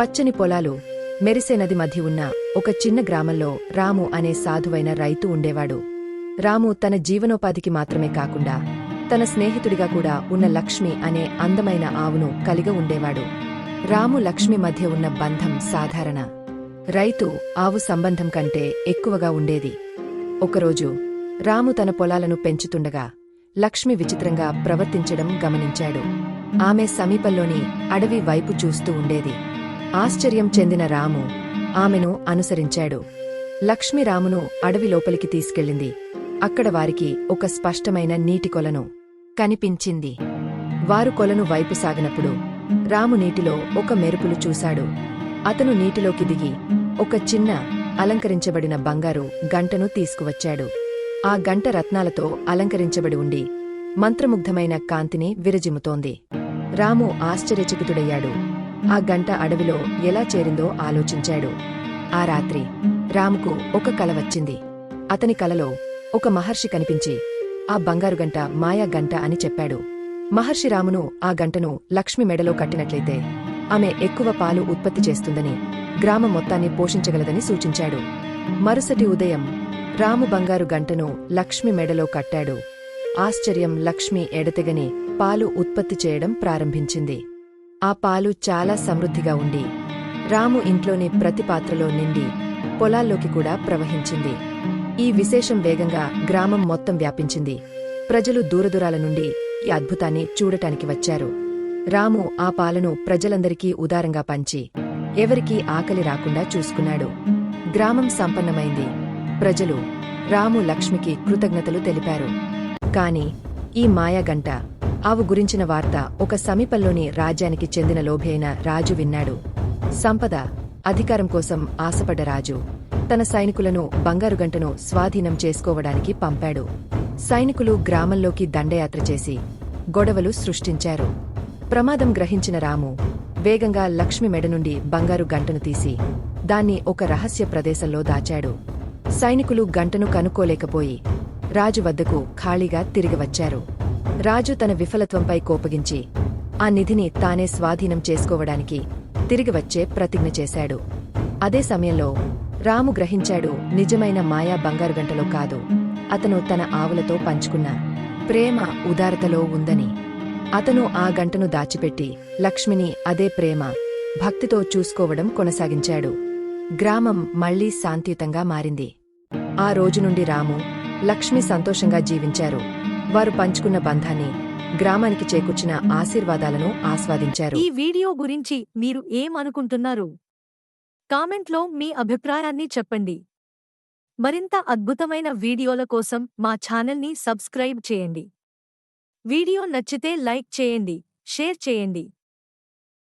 పచ్చని పొలాలు మెరిసే నది మధ్య ఉన్న ఒక చిన్న గ్రామంలో రాము అనే సాధువైన రైతు ఉండేవాడు. రాము తన జీవనోపాధికి మాత్రమే కాకుండా తన స్నేహితుడిగా కూడా ఉన్న లక్ష్మి అనే అందమైన ఆవును కలిగి ఉండేవాడు. రాము లక్ష్మి మధ్య ఉన్న బంధం సాధారణ. రైతు ఆవు సంబంధం కంటే ఎక్కువగా ఉండేది. ఒకరోజు రాము తన పొలాలను పెంచుతుండగా లక్ష్మి విచిత్రంగా ప్రవర్తించడం గమనించాడు. ఆమె సమీపంలోని అడవి వైపు చూస్తూ ఉండేది. ఆశ్చర్యం చెందిన రాము ఆమెను అనుసరించాడు. లక్ష్మి రామును అడవి లోపలికి తీసుకెళ్ళింది. అక్కడ వారికి ఒక స్పష్టమైన నీటి కొలను కనిపించింది. వారు కొలను వైపు సాగినప్పుడు రాము నీటిలో ఒక మెరుపులు చూశాడు. అతను నీటిలోకి దిగి ఒక చిన్న అలంకరించబడిన బంగారు గంటను తీసుకువచ్చాడు. ఆ గంట రత్నాలతో అలంకరించబడి ఉండి మంత్రముగ్ధమైన కాంతిని విరజిమ్ముతోంది. రాము ఆశ్చర్యచకితుడయ్యాడు. ఆ గంట అడవిలో ఎలా చేరిందో ఆలోచించాడు. ఆ రాత్రి రాముకు ఒక కల వచ్చింది. అతని కలలో ఒక మహర్షి కనిపించి ఆ బంగారు గంట మాయా గంట అని చెప్పాడు. మహర్షి రామును ఆ గంటను లక్ష్మి మెడలో కట్టినట్లయితే ఆమె ఎక్కువ పాలు ఉత్పత్తి చేస్తుందని గ్రామం మొత్తాన్ని పోషించగలదని సూచించాడు. మరుసటి ఉదయం రాము బంగారు గంటను లక్ష్మి మెడలో కట్టాడు. ఆశ్చర్యం లక్ష్మి ఎడతెగని పాలు ఉత్పత్తి చేయడం ప్రారంభించింది. ఆ పాలు చాలా సమృద్ధిగా ఉండి రాము ఇంట్లోని ప్రతి పాత్రలో నిండి పొలాల్లోకి కూడా ప్రవహించింది. ఈ విశేషం వేగంగా గ్రామం మొత్తం వ్యాపించింది. ప్రజలు దూరదూరాల నుండి ఈ అద్భుతాన్ని చూడటానికి వచ్చారు. రాము ఆ పాలను ప్రజలందరికీ ఉదారంగా పంచి ఎవరికీ ఆకలి రాకుండా చూసుకున్నాడు. గ్రామం సంపన్నమైంది. ప్రజలు రాము లక్ష్మికి కృతజ్ఞతలు తెలిపారు. కాని ఈ మాయాగంట ఆవు గురించిన వార్త ఒక సమీపంలోని రాజ్యానికి చెందిన లోభైన రాజు విన్నాడు. సంపద అధికారం కోసం ఆశపడ్డ రాజు తన సైనికులను బంగారు గంటను స్వాధీనం చేసుకోవడానికి పంపాడు. సైనికులు గ్రామంలోకి దండయాత్ర చేసి గొడవలు సృష్టించారు. ప్రమాదం గ్రహించిన రాము వేగంగా లక్ష్మి మెడ నుండి బంగారు గంటను తీసి దాన్ని ఒక రహస్య ప్రదేశంలో దాచాడు. సైనికులు గంటను కనుక్కోలేకపోయి రాజు వద్దకు ఖాళీగా తిరిగి వచ్చారు. రాజు తన విఫలత్వంపై కోపగించి ఆ నిధిని తానే స్వాధీనం చేసుకోవడానికి తిరిగి వచ్చే ప్రతిజ్ఞ చేశాడు. అదే సమయంలో రాము గ్రహించాడు నిజమైన మాయా బంగారు గంటలో కాదు అతను తన ఆవులతో పంచుకున్న ప్రేమ ఉదారతలో ఉందని. అతను ఆ గంటను దాచిపెట్టి లక్ష్మిని అదే ప్రేమ భక్తితో చూసుకోవడం కొనసాగించాడు. గ్రామం మళ్ళీ శాంతియుతంగా మారింది. ఆ రోజు నుండి రాము లక్ష్మి సంతోషంగా జీవించారు. వారు పంచుకున్న బంధాన్ని గ్రామానికి చేకూర్చిన ఆశీర్వాదాలను ఆస్వాదించారు. ఈ వీడియో గురించి మీరు ఏమనుకుంటున్నారు? కామెంట్లో మీ అభిప్రాయాన్ని చెప్పండి. మరింత అద్భుతమైన వీడియోల కోసం మా ఛానల్ని సబ్స్క్రైబ్ చేయండి. వీడియో నచ్చితే లైక్ చేయండి షేర్ చేయండి.